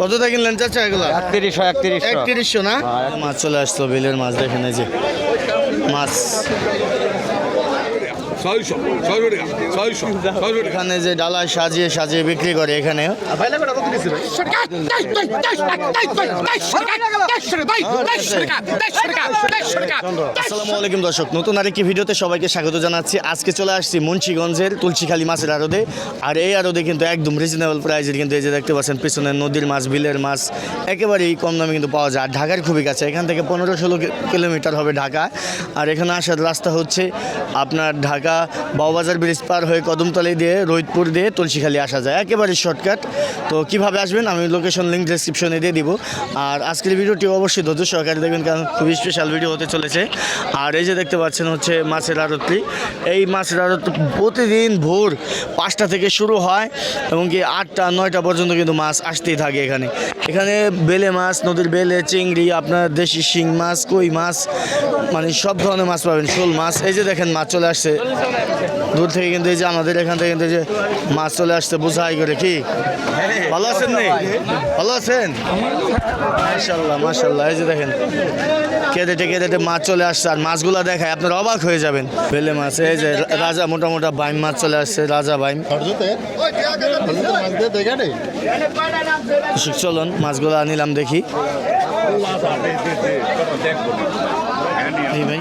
কত টাকা কিনলেন চাচা এগুলো একত্রিশশো একত্রিশশো একত্রিশশো না মাছ চলে আসলো বিলের মাছ দেখেন এই যে মাছ এখানে যে ডালায় সাজিয়ে সাজিয়ে বিক্রি করে এখানে আসসালামু আলাইকুম দর্শক নতুন আরেকটি ভিডিওতে সবাইকে স্বাগত জানাচ্ছি। আজকে চলে আসছি মুন্সিগঞ্জের তুলসীখালী মাছের আড়দে। আর এই আড়দে কিন্তু একদম রিজনেবল প্রাইসের কিন্তু এই যে দেখতে পাচ্ছেন পিছনে নদীর মাছ বিলের মাছ একেবারেই কম দামে কিন্তু পাওয়া যায়। আর ঢাকার খুবই কাছে এখান থেকে পনেরো ষোলো কিলোমিটার হবে ঢাকা। আর এখানে আসার রাস্তা হচ্ছে আপনার ঢাকা বাউবাজার ব্রিজ পার হয়ে কদমতলি দিয়ে রোহিতপুর দিয়ে তুলসীখালী আসা যায়। একেবারে শর্টকাট তো কীভাবে আসবেন আমি লোকেশন লিঙ্ক ডেসক্রিপশনে দিয়ে দিব। আর আজকের ভিডিওটি অবশ্যই ধৈর্য সহকারে দেখবেন কারণ খুবই স্পেশাল ভিডিও হতে চলেছে। আর এই যে দেখতে পাচ্ছেন হচ্ছে মাছের আড়তটি। এই মাছের আড়ত প্রতিদিন ভোর পাঁচটা থেকে শুরু হয় এবং কি আটটা, নয়টা পর্যন্ত কিন্তু মাছ আসতেই থাকে এখানে। এখানে বেলে মাছ, নদীর বেলে, চিংড়ি, আপনার দেশি শিং মাছ, কই মাছ মানে সব ধরনের মাছ পাবেন, শোল মাছ। এই যে দেখেন মাছ চলে আসছে। দূর থেকে কিন্তু এই যে আমাদের এখান থেকে কিন্তু যে মাছ চলে আসছে বোঝাই করে কি? ভালো আছেন নি? ভালো আছেন? মাশাল্লাহ মাশাল্লাহ এই যে দেখেন। কেদেটে কেদেটে মাছ চলে আসছে, আর মাছগুলো দেখায় আপনারা অবাক হয়ে যাবেন। বেলে মাছ, এই যে রাজা মোটা মোটা বাইম মাছ চলে আসছে, রাজা বাইম। চলুন, মাছগুলো নিলাম দেখি। ভাই।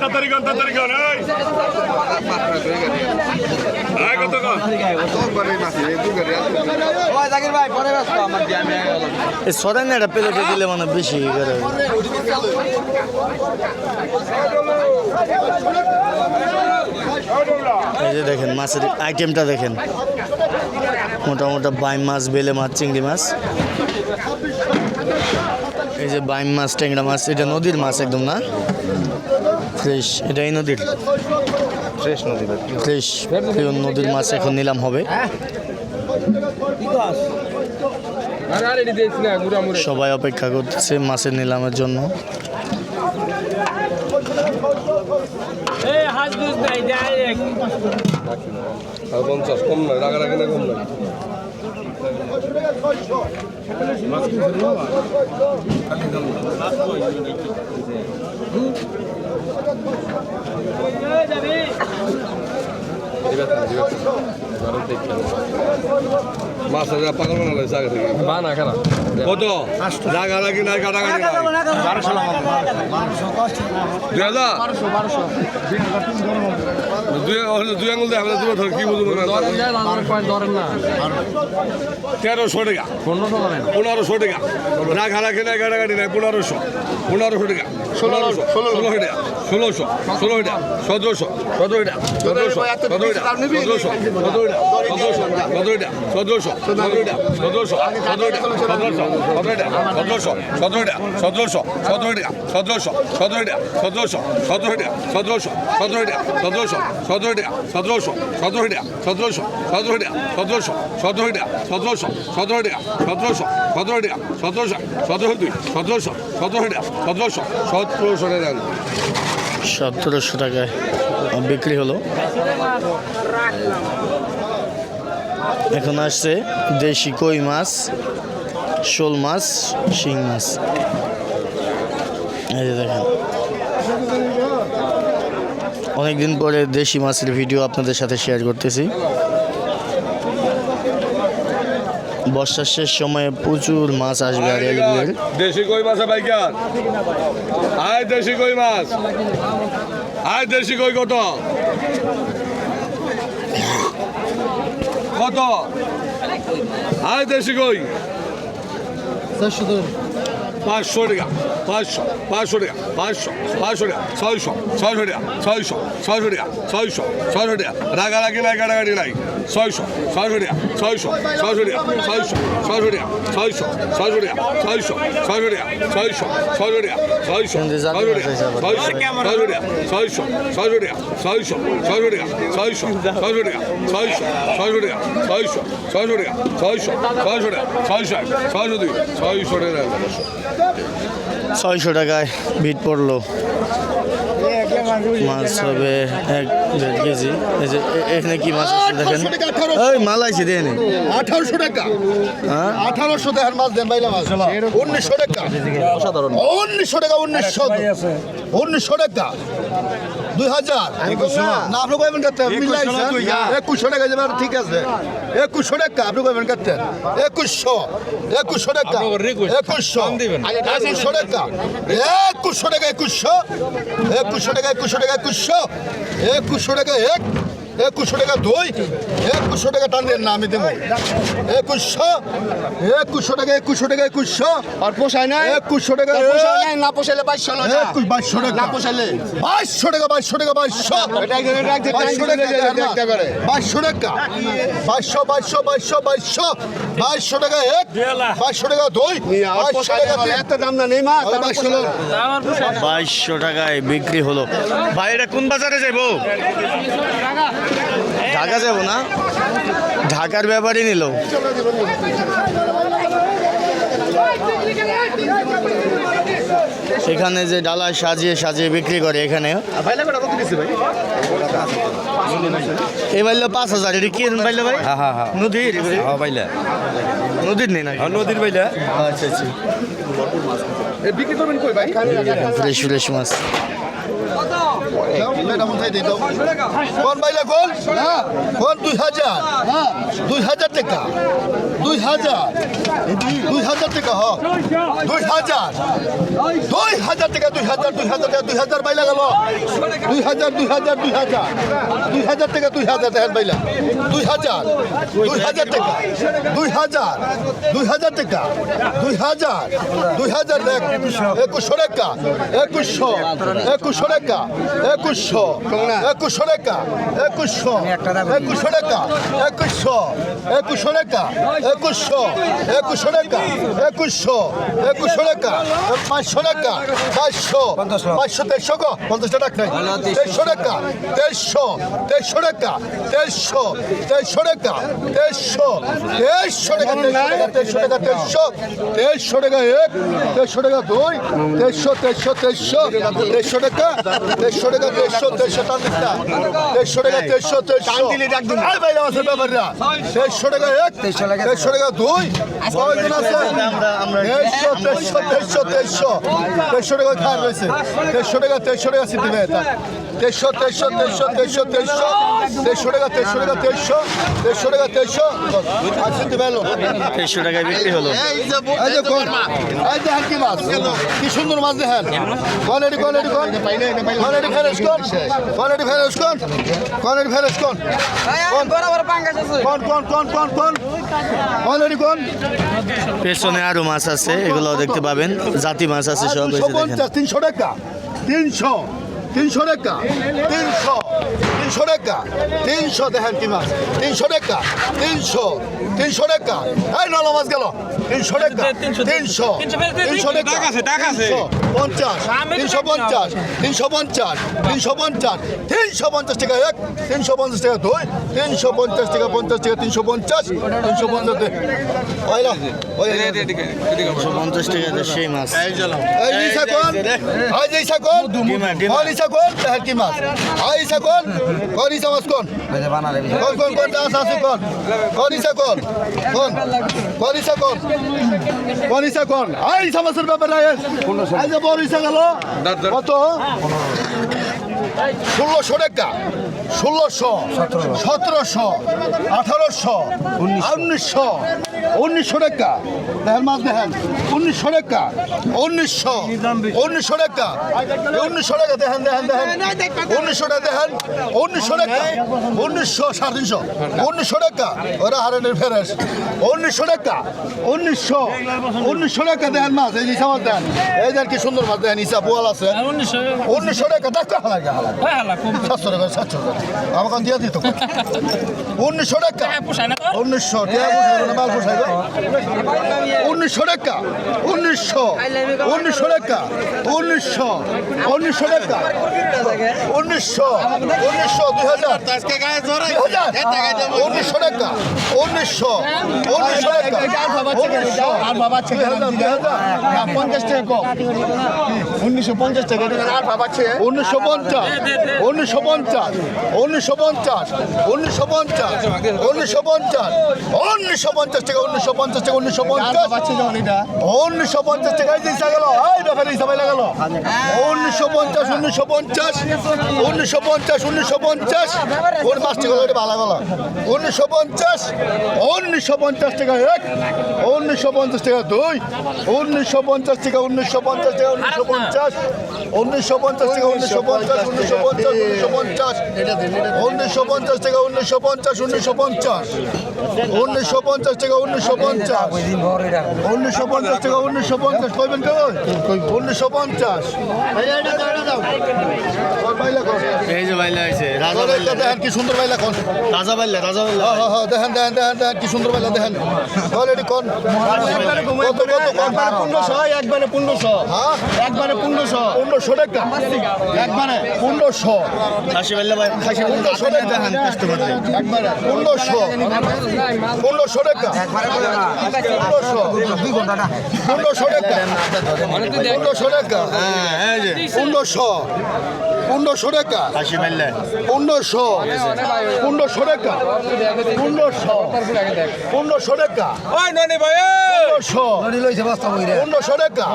এই। সরাই এটা দিলে মানে বেশি দেখেন মাছের আইটেমটা দেখেন। মোটা মোটা বাইম মাছ, বেলে মাছ, চিংড়ি মাছ। এই যে বাইম মাছ, ট্যাংরা মাছ, এটা নদীর মাছ একদম না? ফ্রেশ। এটা এই নদীর। ফ্রেশ নদী ফ্রেশ পিওর নদীর মাছ এখন নিলাম হবে। সবাই অপেক্ষা করতেছে মাছের নিলামের জন্য। আর Ребята, ребята, народ মাছ পাগল বানা জায়গা থেকে। বানা খেলা। কত? জায়গা লাগে না কাটা কাটি দুই হাজার? দুই সতেরোশো টাকায় বিক্রি হলো এখন আসছে দেশি কই মাছ, শোল মাছ, শিং মাছ। এই যে দেখেন। অনেকদিন পরে দেশি মাছের ভিডিও আপনাদের সাথে শেয়ার করতেছি। বর্ষার শেষ সময়ে প্রচুর মাছ আসবে আর এলবিএল দেশি কই মাছ বাইকার আয় দেশি কই মাছ। আয় দেশি কই কত? কত আয় দেশি কই? পাঁচশো টাকা পাঁচশো পাঁচশো টাকা পাঁচশো পাঁচশো টাকা ছয়শো ছয়শো টাকা ছয়শো ছয়শো টাকা ছয়শো ছয়শো টাকা। রাগারাগি নাই গাড়াগাড়ি নাই। ছয়শো ছয়শো টাকা ছয়শো ছয়শো টাকা ছয়শো ছয়শো টাকা ছয়শো ছয়শো টাকা ছয়শো ছয়শো টাকা ছয়শো ছয়শো টাকা ছয়শো কিন্তু জানি ছয়শো না টাকা সেই হিসাবে। ছয়শো ছয়শো টাকা ছয়শো ছয়শো টাকা ছয়শো ছয়শো টাকা ছয়শো ছয়শো টাকা ছয়শো ছয়শো টাকা ছয়শো ছয়শো টাকা ছয়শো ছয়শো ছয়শো দুই ছয়শো টাকা ছয়শো টাকায় ভিট পড়ল মাছ হবে এক দেড় কেজি। এই যে এখানে কি মাছ আছে দেখেন? ওই মাল আছে দেন। আঠারোশো টাকা। হ্যাঁ? আঠারোশো টাকার মাছ দেন বাইলা মাছ উনিশশো টাকা। অসাধারণ। উনিশশো টাকা উনিশশো। উনিশশো টাকা। দুই হাজার। না আপনি করতে মিলাইছেন একুশশো টাকা যাবেন ঠিক আছে। একুশশো টাকা আপনি কইবেন করতে একুশশো। একুশশো টাকা। একুশশো। একুশশো টাকা। একুশশো টাকা একুশশো। একুশশো টাকা একুশশো টাকা একুশশো। একুশশো টাকা এক একুশশো টাকা দই একুশশো টাকা টান দেন না আমি দেবো। একুশশো একুশশো টাকা একুশশো টাকা একুশশো। আর পোষায় না একুশশো টাকা পোষায় না পোষাইলে বাইশশো না একুশ বাইশশো টাকা। না পোষাইলে? বাইশশো টাকা বাইশশো টাকা বাইশশো। বাইশশো টাকা করে। বাইশশো টাকা। বাইশশো বাইশশো বাইশশো বাইশশো। বাইশশো টাকা এক বাইশশো টাকা দই বাইশশো টাকা এত দাম না নেই মা বাইশশো টাকা। বাইশশো টাকায় বিক্রি হলো। ভাই এটা কোন বাজারে যাব ঢাকা যাব না? ঢাকার ব্যাপারই নিল। এখানে যে ডালায় সাজিয়ে সাজিয়ে বিক্রি করে এখানে। এই বাইলে পাঁচ হাজার এটা কি বাইলে ভাই? হ্যাঁ হ্যাঁ হ্যাঁ। নদীর? হ্যাঁ বাইলা। নদীর নেই না নদীর বাইলা। আচ্ছা আচ্ছা। বিক্রি করবেন কই ভাই? ফ্রেশ ফ্রেশ মাছ। ম্যাডাম উঠাই দিই তো কোন বাইলে কোন কোন দুই হাজার দুই হাজার টাকা দুই হাজার দুই হাজার টাকা হ দুই হাজার দুই হাজার টাকা দুই হাজার দুই হাজার টাকা দুই হাজার বাইলা গেল দুই হাজার দুই হাজার দুই হাজার দুই হাজার টাকা দুই হাজার দেখেন বাইলা দুই হাজার দুই হাজার টাকা দুই হাজার দুই হাজার টাকা দুই হাজার দুই হাজার দেখ একুশশো টাকা একুশশো একুশশো টাকা একুশশো। একুশশো টাকা একুশশো। একুশশো টাকা একুশশো। একুশশো টাকা একুশশো। একুশশো টাকা একুশশো। একুশশো টাকা পাঁচশো টাকা পাঁচশো। পাঁচশো তেইশশো গো। পঞ্চাশ টাকা তেইশশো টাকা তেইশশো। তেইশশো টাকা তেইশশো। তেইশশো টাকা তেইশশো। তেইশশো টাকা তেইশশো টাকা তেইশশো তেইশশো। টাকা এক। তেইশশো টাকা দুই। তেইশশো তেইশশো তেইশশো। তেইশশো টাকা তেইশশো টাকা তেইশশো তেইশশো টাকা বাইরে আছে ব্যাপাররা তেইশশো টাকা তেইশশো টাকা দুই আছে তেইশশো তেইশশো তেইশশো তেইশশো তেইশশো টাকা তেইশশো টাকা তেইশশো তেইশশো টাকা তেইশশো টাকা তেইশশো তেইশশো টাকা তেইশশো আর সিদ্ধি ভাই দেড়শো কি সুন্দর মাছ দেখেন কোয়ালিটি কোয়ালিটি কোন কোয়ালিটি ফেরেস কোন কোয়ালিটি ফেরেস কোন? কোয়ালিটি ফেরেস কোন? কোন? কোন কোন কোন কোন কোন? কোয়ালিটি কোন? পেছনে আরও মাছ আছে এগুলো দেখতে পাবেন। জাতি মাছ আছে সব তিনশো টাকা। তিনশো। তিনশো টাকা তিনশো তিনশো টাকা তিনশো দেখেন কি মাছ তিনশো টাকা তিনশো তিনশো টাকা এই নলা মাছ গেল তিনশো টাকা তিনশো তিনশো টাকা তিনশো পঞ্চাশ তিনশো পঞ্চাশ তিনশো পঞ্চাশ তিনশো পঞ্চাশ তিনশো পঞ্চাশ টাকা এক তিনশো পঞ্চাশ টাকা দুই তিনশো পঞ্চাশ টাকা পঞ্চাশ টাকা তিনশো পঞ্চাশ তিনশো পঞ্চাশ একশো পঞ্চাশ টাকা সেই মাছ। এই এই ডিমা। কোন কি মাছ? নিশা কোন কোন মাছ কোন কোন কোন কোন দাস আছে কোন কোন নিশা কোন কোন কোন নিশা কোন কোন নিশা কোন এই মাছের ব্যাপারে বড় গেল, কত? ষোলোশো টাকা। ষোলোশো, সতেরোশো, আঠারোশো, উনিশশো উনিশশো টাকা। দেখেন মাছ দেখেন উনিশশো টাকা। উনিশশো। উনিশশো টাকা। উনিশশো টাকা দেখেন দেখেন দেখেন উনিশশো টাকা দেখেন উনিশশো টাকা। উনিশশো সাড়ে তিনশো। উনিশশো টাকা। ওরা হারানের ফেরেস। উনিশশো টাকা। উনিশশো। উনিশশো টাকা দেখেন মাছ এই নিশা মাছ দেন এই দেন কি সুন্দর মাছ দেখেন ইসা পোয়াল আছে। উনিশশো টাকা। দেখতে হালাকা হালাকা সাতশো টাকা সাতশো টাকা। আমাকে দিয়ে দিত। উনিশশো টাকা। উনিশশো। টাকা মাল পোষায় উনিশশো টাকা উনিশশো উনিশশো টাকা উনিশশো উনিশশো টাকা উনিশশো উনিশশো দুই হাজার উনিশশো টাকা উনিশশো উনিশশো টাকা পঞ্চাশ টাকা কম উনিশশো পঞ্চাশ টাকা। আর বাবা উনিশশো পঞ্চাশ উনিশশো পঞ্চাশ উনিশশো পঞ্চাশ উনিশশো পঞ্চাশ উনিশশো পঞ্চাশ উনিশশো পঞ্চাশ টাকা। উনিশশো পঞ্চাশ টাকা উনিশশো পঞ্চাশ। উনিশশো পঞ্চাশ টাকায় দিয়েছে গেল। এই ব্যাপারে হিসাবে গেল। উনিশশো পঞ্চাশ উনিশশো পঞ্চাশ উনিশশো পঞ্চাশ উনিশশো পঞ্চাশ। কোন পাঁচ টাকা ওটা ভালো গেল। উনিশশো পঞ্চাশ উনিশশো পঞ্চাশ টাকা এক উনিশশো পঞ্চাশ টাকা দুই উনিশশো পঞ্চাশ টাকা উনিশশো পঞ্চাশ টাকা উনিশশো পঞ্চাশ উনিশশো পঞ্চাশ টাকা উনিশশো পঞ্চাশ উনিশশো পঞ্চাশ উনিশশো পঞ্চাশ। উনিশশো পঞ্চাশ টাকা উনিশশো পঞ্চাশ উনিশশো পঞ্চাশ। উনিশশো পঞ্চাশ টাকা উনিশশো পঞ্চাশ। উনিশশো পঞ্চাশ টাকা উনিশশো পঞ্চাশ কইবেন কেমন? উনিশশো পঞ্চাশ। এই যে বাইলা আছে রাজা বাইলা। দেখেন কি সুন্দর বাইলা কোন রাজা বাইলা রাজা বাইলা। হ্যাঁ হ্যাঁ দেখেন দেখেন দেখেন দেখেন কি সুন্দর বাইলা দেখেন। অলরেডি কোন পনেরোশো একবারে পনেরোশো। হ্যাঁ? একবারে পনেরোশো। পনেরোশো টাকা। একবারে পনেরোশো। খাসি বাইলা ভাই খাসি পনেরোশো টাকা। দেখান একবারে। পনেরোশো। পনেরোশো টাকা। পনেরোশো পনেরোশো টাকা। পনেরোশো টাকা। হ্যাঁ পনেরোশো। পনেরোশো টাকা। পনেরোশো। পনেরোশো টাকা। পনেরোশো। পনেরোশো টাকা। পনেরোশো। পনেরোশো টাকা।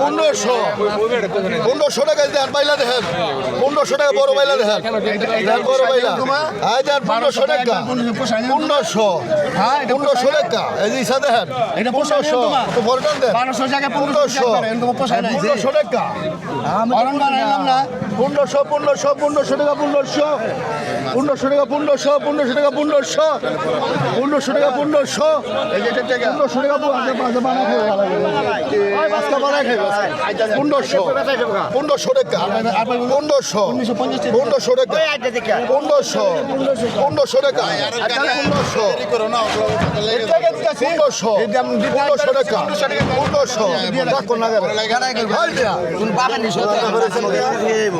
পনেরোশো। পনেরোশো টাকা দেন বাইলা দেখেন। পনেরোশো টাকা বড় বাইলা দেখেন। বড় বাইলা। হ্যাঁ দেন পনেরোশো টাকা। পনেরোশো পনেরোশো পনেরোশো টাকা এই যে ইসা দেখেন এটা পনেরোশো। তো ভরকান দেন পনেরোশো টাকা পনেরোশো পনেরোশো টাকা অরণ বানাইলাম না। পনেরোশো পনেরোশো পনেরোশো টাকা পনেরোশো। পনেরোশো টাকা পনেরোশো পনেরোশো টাকা পনেরোশো। পনেরোশো টাকা পনেরোশো। পনেরোশো টাকা পনেরোশো। পনেরোশো। টাকা। পনেরোশো। পনেরোশো টাকা। পনেরোশো। পনেরোশো টাকা। পনেরোশো। পনেরোশো। পনেরোশো টাকা। পনেরোশো। রাখো না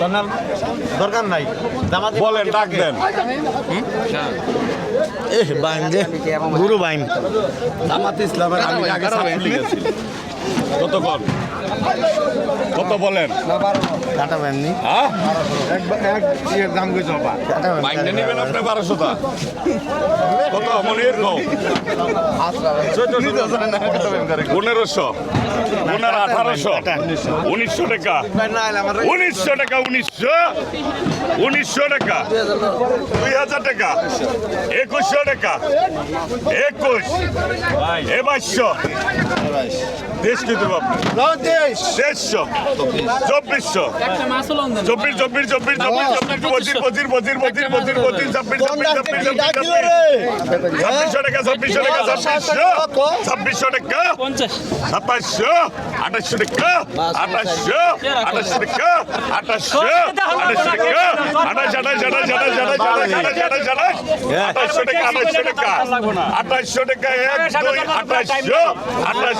জানার দরকার নাই। বলেন ডাক দেন। গুরু বাইন। জামাত ইসলামের আমি আগে গতক্ষণ কত বলেন? কাটা বাইম হ্যাঁ? দাম কইছো বা কাটা বাইম মাইনে নেবেন আপনি বারোশোটা? কত? মনির পনেরোশো। পনেরো আঠারোশো। উনিশশো টাকা। উনিশশো টাকা উনিশশো। উনিশশো টাকা। দুই হাজার টাকা। একুশশো টাকা। একুশ। এ বাইশশো। দেশ কি দেবো আপনি দেড়শো। চব্বিশশো। চব্বিশ চব্বিশ চব্বিশ চব্বিশ পঁচিশ পঁচিশ পঁচিশ পঁচিশ পঁচিশ ছাব্বিশ ছাব্বিশ ছাব্বিশ ছাব্বিশ ছাব্বিশশো টাকা ছাব্বিশশো টাকা ছাব্বিশশো। ছাব্বিশশো টাকা। সাতাশশো। আঠাশশো টাকা। আঠাশশো। আঠাশশো টাকা। আঠাশশো। আঠাশশো টাকা। আঠাশ আঠাশ আঠাশ আঠাশ আঠাশ আঠাশ আঠাশ আঠাশ আঠাশশো টাকা আঠাশশো টাকা। আঠাশশো টাকা এক দুই আঠাশশো। আঠাশশো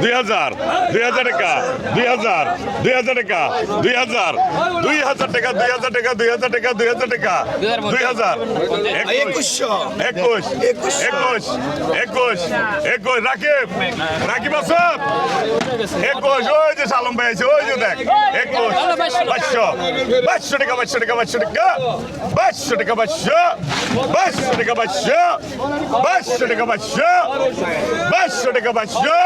দুই হাজার দুই হাজার টাকা দুই হাজার দুই হাজার টাকা দুই হাজার দুই হাজার টাকা দুই হাজার টাকা দুই হাজার টাকা দুই হাজার টাকা দুই হাজার একুশশো একুশ একুশ একুশ একুশ রাকিব রাকিব আসব একুশ ওই যে সালম ভাই আছে ওই যে দেখ একুশ বাইশশো বাইশশো টাকা বাইশশো টাকা বাইশশো টাকা টাকা বাইশশো বাইশশো টাকা বাইশশো বাইশশো টাকা বাইশশো বাইশশো টাকা বাইশশো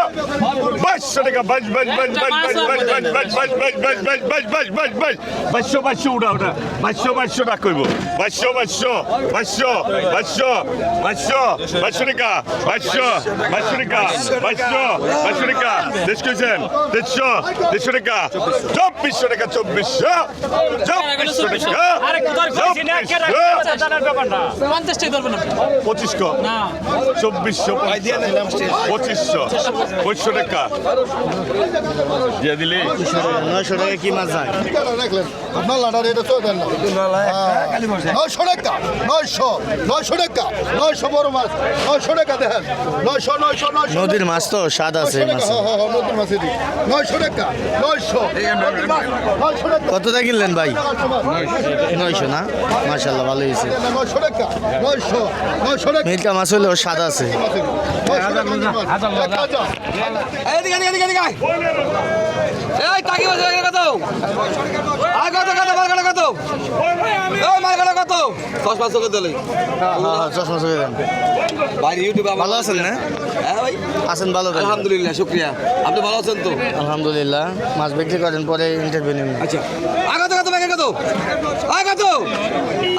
বাইশশো টাকা বাইশ বাইশ বাইশ বাইশ বাইশ বাইশ বাইশ বাইশ বাইশ বাইশ বাইশ বাইশ বাইশ বাইশ বাইশ বাইশশো বাইশশো উঠা উঠা বাইশশো বাইশশো ডাক করব বাইশশো বাইশশো বাইশশো বাইশশো বাইশশো বাইশশো টাকা বাইশশো বাইশশো টাকা বাইশশো বাইশশো টাকা দেশ কইছেন দেড়শো দেড়শো টাকা চব্বিশশো টাকা চব্বিশশো চব্বিশশো টাকা আরে কোথায় কইছি না কে রাখছে জানার ব্যাপারটা পঞ্চাশটাই ধরবেন আপনি পঁচিশশো। চব্বিশশো পঁচিশশো। পঁচিশশো টাকা। দিয়ে দিলি? নয়শো টাকা কি মাছ যায়? আপনার লাটার এটা তো দেন নয়শো টাকা নয়শো নয়শো টাকা নয়শো বড় মাছ নয়শো টাকা দেখেন নয়শো নয়শো নয়শো নদীর মাছ তো স্বাদ আছে মাছ হ্যাঁ, হ্যাঁ, মাছ এদিকে। নয়শো টাকা নয়শো মাছ, কতটা কিনলেন ভাই? নয়শো। নয়শো মাসাল্লাহ হ্যাঁ, হ্যাঁ, ভালো হয়েছে। মিলটা মাছ হলেও স্বাদ আছে। ভালো আছেন না? আছেন ভালো আলহামদুলিল্লাহ শুক্রিয়া। আপনি ভালো আছেন তো? আলহামদুলিল্লাহ মাছ বিক্রি করেন পরে ইন্টারভিউ নেবেন আচ্ছা। কত কত ব্যাগের কত? আর কত?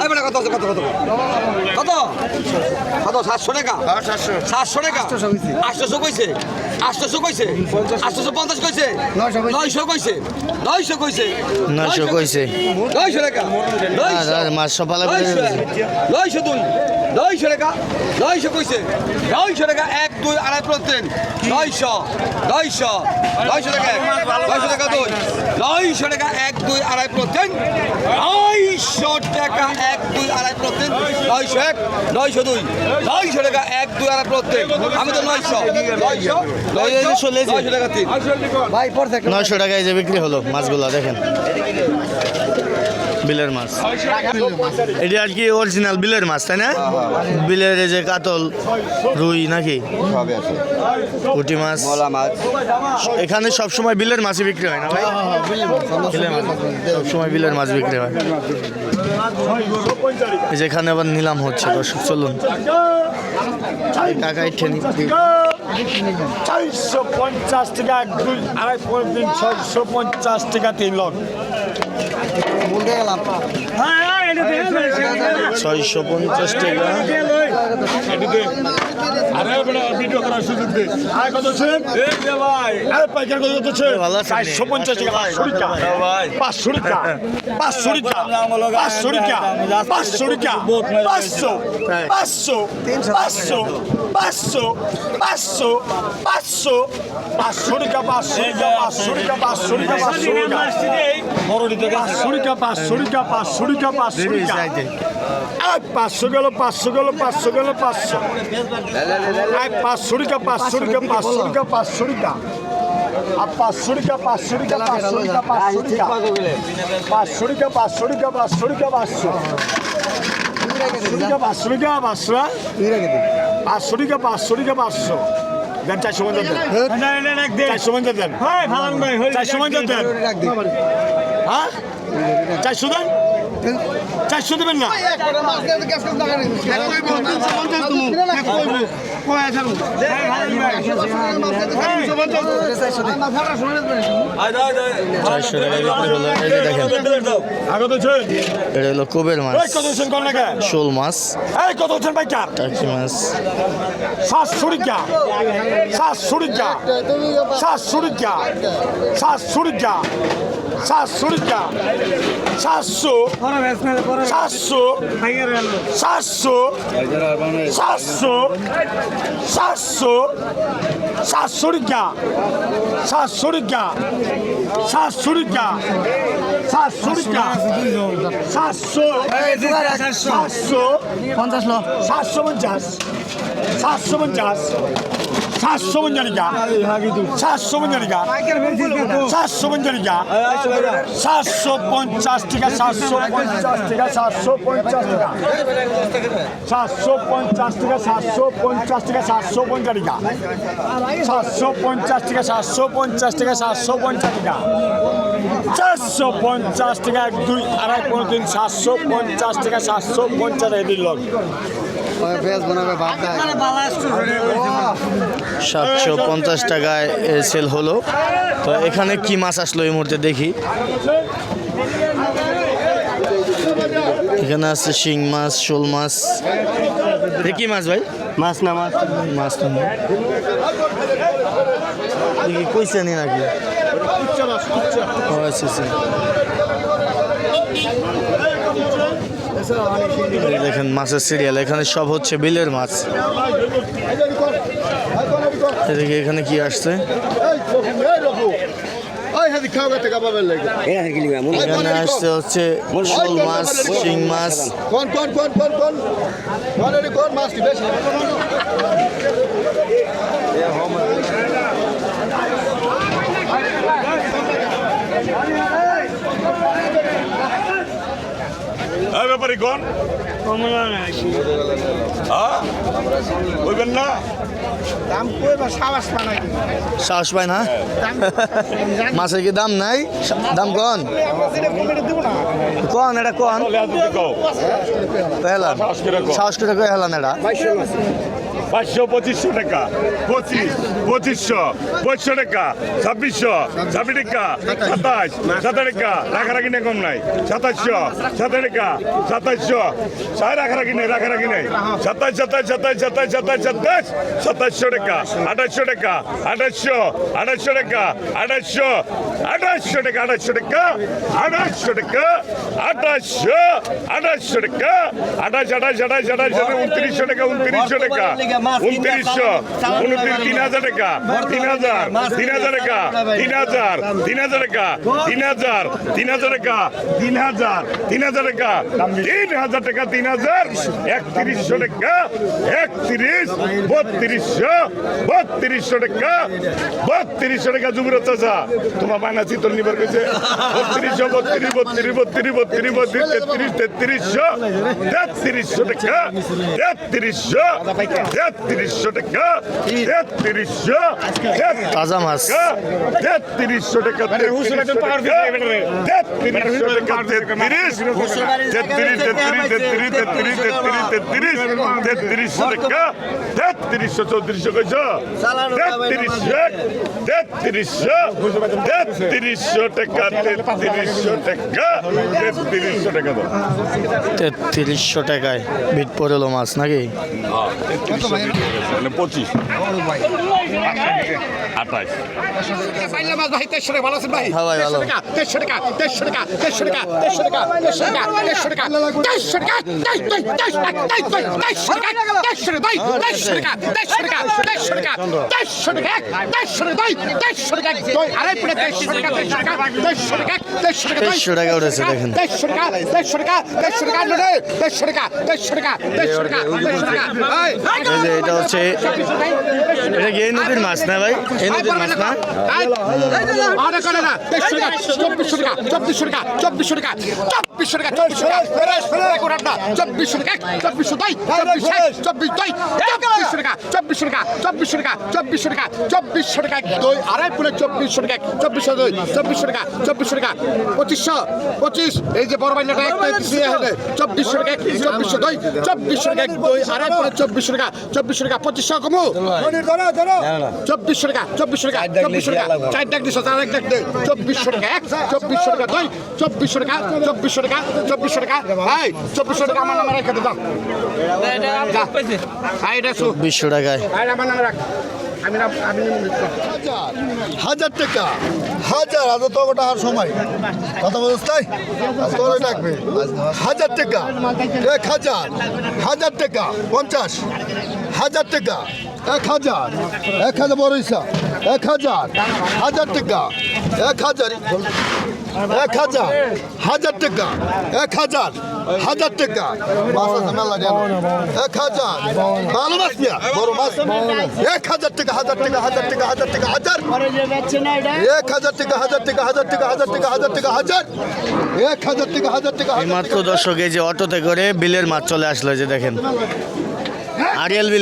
এই বেটা কত কত কত কত? কত? সাতশো টাকা? সাতশো। টাকা? আটশোশো কইছে। আটশোশো কইছে? আটশোশো পঞ্চাশ। কইছে? নয়শো কইছে। নয়শো কইছে? নয়শো কইছে? নয়শো টাকা? নয়শো। নয়শো দুই। নয়শো টাকা? নয়শো কইছে? নয়শো টাকা? এক দুই আড়াই প্রত্যেক নয়শো নয়শো নয়শো টাকা নয়শো টাকা দুই। নয়শো টাকা এক দুই আড়াই প্রত্যেক নয়শো টাকা এক দুই আড়াই প্রত্যেক নয়শো এক নয়শো দুই। নয়শো টাকা এক দুই আড়াই প্রত্যেক আমি তো নয়শো। নয়শো নয়শো নয়শো টাকা তিন। ভাই নয়শো টাকায় যে বিক্রি হলো মাছগুলো দেখেন। বিলের মাছ। এটা আর কি অরিজিনাল বিলের মাছ তাই না? বিলের এই যে কাতল রুই নাকি? পুটি মাছ। মাছ। এখানে সব সময় বিলের মাছই বিক্রি হয় না ভাই? বিলের মাছ বিলের মাছ। বিক্রি হয়। এই যে এখানে আবার নিলাম হচ্ছে দর্শক চলুন। টাকা ইঠে চারশো পঞ্চাশ টাকা দুই আড়াই পনেরো তিন ছয়শো পঞ্চাশ টাকা তিন লক্ষ। ছয়শো পঞ্চাশ টাকা। পাঁচশো টাকা। পাঁচশো টাকা পাঁচশো টাকা পাঁচশো টাকা পাঁচশো টাকা পাঁচশো টাকা পাঁচশো টাকা পাঁচশো টাকা পাঁচশো গেল পাঁচশো গেল পাঁচশো গেল পাঁচশো পাঁচশো টাকা পাঁচশো টাকা পাঁচশো টাকা পাঁচশো টাকা আর পাঁচশো টাকা পাঁচশো টাকা পাঁচশো টাকা পাঁচশো টাকা পাঁচশো টাকা পাঁচশো টাকা পাঁচশো টাকা পাঁচশো পাঁচশো পাঁচশো টাকা পাঁচশো পাঁচশো টাকা পাঁচশো টাকা পাঁচশো দেন চারশো পঞ্চাশ দেন চারশো পঞ্চাশ দেন চারশো পঞ্চাশ দেন হ্যাঁ? চারশো দেন? চারশো দেবেন না? এটা হলো কোবের মাছ। শোল মাছ কত হচ্ছেন ভাই চার মাছ। শ্বাস সুরিকা শ্বাস সুরিকা শ্বাস সুরিকা শ্বাস সুরিকা সাতশো টাকা সাতশো সাতশো সাতশো সাতশো সাতশো সাতশো টাকা সাতশো টাকা সাতশো টাকা সাতশো টাকা সাতশো সাতশো। পঞ্চাশ সাতশো পঞ্চাশ সাতশো পঞ্চাশ সাতশো পঞ্চানিকা সাতশো পঞ্চানিকা সাতশো পঞ্চানিকা সাতশো পঞ্চাশ টাকা সাতশো পঞ্চাশ টাকা সাতশো পঞ্চাশ টাকা সাতশো পঞ্চাশ টাকা সাতশো পঞ্চাশ টাকা সাতশো পঞ্চানিকা সাতশো পঞ্চাশ টাকা সাতশো পঞ্চাশ টাকা সাতশো পঞ্চাশ টাকা চারশো পঞ্চাশ টাকা এক দুই আড়াই পনেরো তিন সাতশো পঞ্চাশ টাকা সাতশো পঞ্চাশ টাকা দিল সাতশো পঞ্চাশ টাকায় সেল হলো। তো এখানে কি মাছ আসলো এই মুহূর্তে দেখি। এখানে আছে শিং মাছ শোল মাছ। কি মাছ ভাই? মাছ না মাছ। মাছ তো না। কইছে নি নাকি? ও, আচ্ছা, আচ্ছা। দেখেন মাছের সিরিয়াল এখানে সব হচ্ছে বিলের মাছ এদিকে এখানে কি আসছে এখানে আসছে হচ্ছে শোল মাছ শিং মাছ কোন এই ব্যাপারে কোন? কইবেন সাহস পায় না? মাছের কি দাম নাই? দাম কন? কন এটা কন? সাহস করে হেলান এটা? পাঁচশো, পঁচিশশো টাকা। পঁচিশ, পঁচিশশো পঁচিশশো টাকা, ছাব্বিশশো, ছাব্বিশ টাকা, সাতাশ সাতাশ টাকা, রাখারাখি নেই কম নাই। সাতাশশো, সাতাশ টাকা, সাতাশশো, সাড়ে রাখারাখি নেই রাখারাখি নেই। সাতাশ সাতাশ সাতাশ সাতাশ সাতাশ সাতাশ, সাতাশশো টাকা, আঠাশশো টাকা, আঠাশশো আঠাশশো টাকা, আঠাশশো আঠাশশো টাকা আঠাশশো টাকা আঠাশশো টাকা, আঠাশশো আঠাশশো টাকা আঠাশ আঠাশ আঠাশ আঠাশ, উনত্রিশশো টাকা উনত্রিশশো টাকা। উনত্রিশশো উনত্রিশ তিন হাজার টাকা তিন হাজার তিন হাজার টাকা তিন হাজার তিন হাজার টাকা তিন হাজার তিন হাজার টাকা তিন হাজার তিন হাজার টাকা তিন হাজার টাকা তিন হাজার একত্রিশশো টাকা একত্রিশ বত্রিশশো বত্রিশশো টাকা বত্রিশশো টাকা যুবরাজ চাচা তোমার বায়না চিতল নিবার কইছে বত্রিশশো বত্রিশ বত্রিশ বত্রিশ বত্রিশ বত্রিশ তেত্রিশ তেত্রিশশো তেত্রিশশো টাকা তেত্রিশশো তেত্রিশশো টাকা তেত্রিশশো তাজা মাছ তেত্রিশশো টাকা তেত্রিশশো টাকা তেত্রিশ তেত্রিশ তেত্রিশ তেত্রিশ তেত্রিশ তেত্রিশ তেত্রিশ তেত্রিশশো টাকা তেত্রিশশো চৌত্রিশশো কইছ তেত্রিশশো তেত্রিশশো তেত্রিশশো টাকা তেত্রিশশো টাকা তেত্রিশশো টাকা তেত্রিশশো টাকায় বিট পড়ল মাছ নাকি মানে পঁচিশ। আঠাশ। দেড়শো টাকা উঠেছে দেখেন দেড়শো টাকা দেড়শো টাকা দেড়শো টাকা দেড়শো টাকা দেড়শো টাকা দেড়শো টাকা দেড়শো টাকা এটা হচ্ছে এটা কি এই নদীর মাছ না ভাই এই নদীর মাছ না টাকা চব্বিশশো টাকা চব্বিশশো টাকা চব্বিশশো টাকা চব্বিশশো টাকা চব্বিশশো টাকা চব্বিশশো টাকা চব্বিশশো দুই চব্বিশ দুই চব্বিশশো টাকা চব্বিশশো টাকা চব্বিশশো টাকা চব্বিশশো টাকা চব্বিশশো টাকা দুই আড়াই পুরো চব্বিশশো টাকা চব্বিশশো দুই চব্বিশশো টাকা চব্বিশশো টাকা পঁচিশশো পঁচিশ এই যে বড় বাইনাটা একটা চব্বিশশো টাকা চব্বিশশো দুই চব্বিশশো টাকা দুই আড়াই পুরো চব্বিশশো টাকা চব্বিশশো টাকা পঁচিশশো কমু চব্বিশশো টাকা চব্বিশশো টাকা চব্বিশশো টাকা চার ডাক দিছো চার এক ডাক চব্বিশশো টাকা এক চব্বিশশো টাকা দুই চব্বিশশো টাকা চব্বিশশো টাকা চব্বিশশো টাকা। ভাই চব্বিশশো টাকা আমার নামে রেখে দাও যা। এটা শু। বিশশো টাকায়। আমার নামে রাখ। হাজার হাজার টাকা। হাজার হাজার তো টাকার সময়। কথা বলছ তাই? আজ ডাকবে হাজার টাকা। এক হাজার। হাজার টাকা। পঞ্চাশ। হাজার টাকা। এক হাজার। এক হাজার বড় হিসাব এক হাজার। হাজার টাকা। এক হাজার। এক হাজার হাজার টাকা এক হাজার হাজার টাকা মাছ আছে মেলা এক হাজার ভালো মাছ নিয়া বড় মাছ এক হাজার টাকা হাজার টাকা হাজার টাকা হাজার টাকা হাজার এক হাজার টাকা হাজার টাকা হাজার টাকা হাজার টাকা হাজার টাকা হাজার এক হাজার টাকা হাজার টাকা মাত্র দর্শক এই যে অটোতে করে বিলের মাছ চলে আসলো যে দেখেন আরিয়াল বিলে